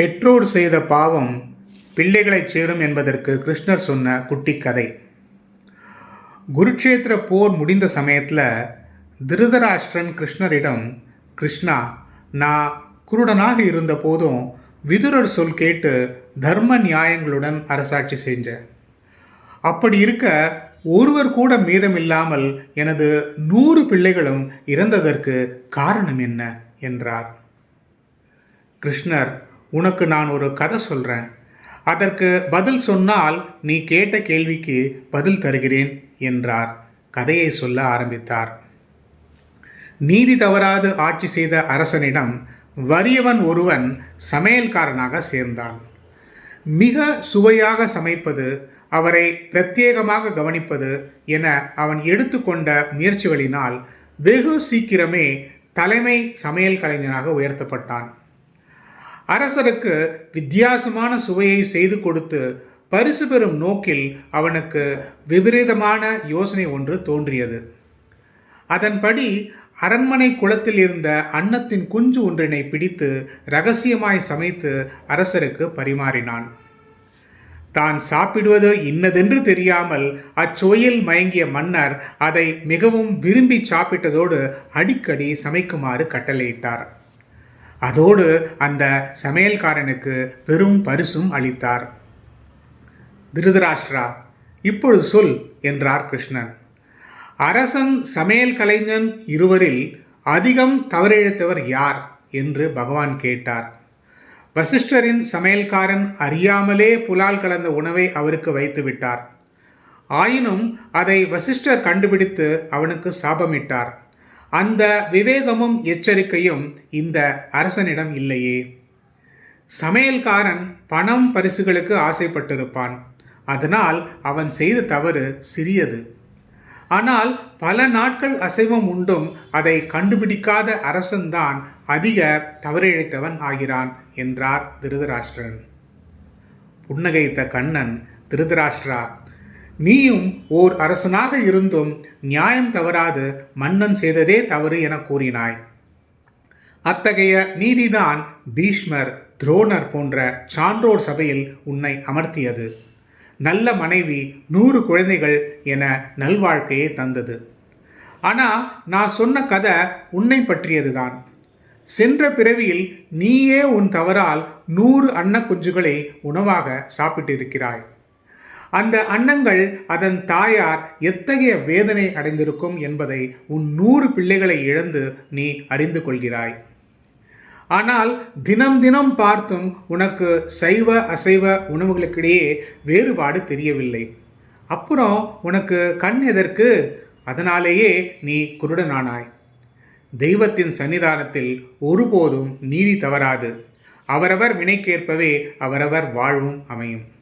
பெற்றோர் செய்த பாவம் பிள்ளைகளைச் சேரும் என்பதற்கு கிருஷ்ணர் சொன்ன குட்டி கதை குருக்ஷேத்திர போர் முடிந்த சமயத்தில் திருதராஷ்டிரன் கிருஷ்ணரிடம் கிருஷ்ணா நான் குருடனாக இருந்த போதும் விதுரர் சொல் கேட்டு தர்ம நியாயங்களுடன் அரசாட்சி செஞ்சேன். அப்படி இருக்க ஒருவர் கூட மீதமில்லாமல் எனது நூறு பிள்ளைகளும் இறந்ததற்கு காரணம் என்ன? என்றார். கிருஷ்ணர் உனக்கு நான் ஒரு கதை சொல்கிறேன் அதற்கு பதில் சொன்னால் நீ கேட்ட கேள்விக்கு பதில் தருகிறேன் என்றார். கதையை சொல்ல ஆரம்பித்தார். நீதி தவறாது ஆட்சி செய்த அரசனிடம் வறியவன் ஒருவன் சமையல்காரனாக சேர்ந்தான். மிக சுவையாக சமைப்பது அவரை பிரத்யேகமாக கவனிப்பது என அவன் எடுத்துக்கொண்ட முயற்சிகளினால் வெகு சீக்கிரமே தலைமை சமையல் கலைஞனாக உயர்த்தப்பட்டான். அரசருக்கு வித்தியாசமான சுவையை செய்து கொடுத்து பரிசு பெறும் நோக்கில் அவனுக்கு விபரீதமான யோசனை ஒன்று தோன்றியது. அதன்படி அரண்மனை குளத்தில் இருந்த அன்னத்தின் குஞ்சு ஒன்றினை பிடித்து ரகசியமாய் சமைத்து அரசருக்கு பரிமாறினான். தான் சாப்பிடுவது இன்னதென்று தெரியாமல் அச்சுவையில் மயங்கிய மன்னர் அதை மிகவும் விரும்பி சாப்பிட்டதோடு அடிக்கடி சமைக்குமாறு கட்டளையிட்டார். அதோடு அந்த சமையல்காரனுக்கு பெரும் பரிசும் அளித்தார். திருதராஷ்டிரா இப்பொழுது சொல் என்றார் கிருஷ்ணன். அரசன் சமையல் கலைஞன் இருவரில் அதிகம் தவறிழைத்தவர் யார்? என்று பகவான் கேட்டார். வசிஷ்டரின் சமையல்காரன் அறியாமலே புலால் கலந்த உணவை அவருக்கு வைத்து விட்டார். ஆயினும் அதை வசிஷ்டர் கண்டுபிடித்து அவனுக்கு சாபமிட்டார். அந்த விவேகமும் எச்சரிக்கையும் இந்த அரசனிடம் இல்லையே. சமையல்காரன் பணம் பரிசுகளுக்கு ஆசைப்பட்டிருப்பான். அதனால் அவன் செய்த தவறு சிறியது. ஆனால் பல நாட்கள் அசைவம் உண்டும் அதை கண்டுபிடிக்காத அரசன்தான் அதிக தவறிழைத்தவன் ஆகிறான் என்றார் திருதராஷ்டிரன். புன்னகைத்த கண்ணன் திருதராஷ்டிரா நீயும் ஓர் அரசனாக இருந்தும் நியாயம் தவறாது மன்னன் செய்ததே தவறு என கூறினாய். அத்தகைய நீதிதான் பீஷ்மர் துரோணர் போன்ற சான்றோர் சபையில் உன்னை அமர்த்தியது. நல்ல மனைவி நூறு குழந்தைகள் என நல்வாழ்க்கையை தந்தது. ஆனால் நான் சொன்ன கதை உன்னை பற்றியதுதான். சென்ற பிறவியில் நீயே உன் தவறால் நூறு அன்ன குஞ்சுகளை உணவாக சாப்பிட்டிருக்கிறாய். அந்த அன்னங்கள் அதன் தாயார் எத்தகைய வேதனை அடைந்திருக்கும் என்பதை உன் நூறு பிள்ளைகளை இழந்து நீ அறிந்து கொள்கிறாய். ஆனால் தினம் தினம் பார்த்தும் உனக்கு சைவ அசைவ உணவுகளுக்கிடையே வேறுபாடு தெரியவில்லை. அப்புறம் உனக்கு கண் எதற்கு? அதனாலேயே நீ குருடனானாய். தெய்வத்தின் சன்னிதானத்தில் ஒருபோதும் நீதி தவறாது. அவரவர் வினைக்கேற்பவே அவரவர் வாழ்வும் அமையும்.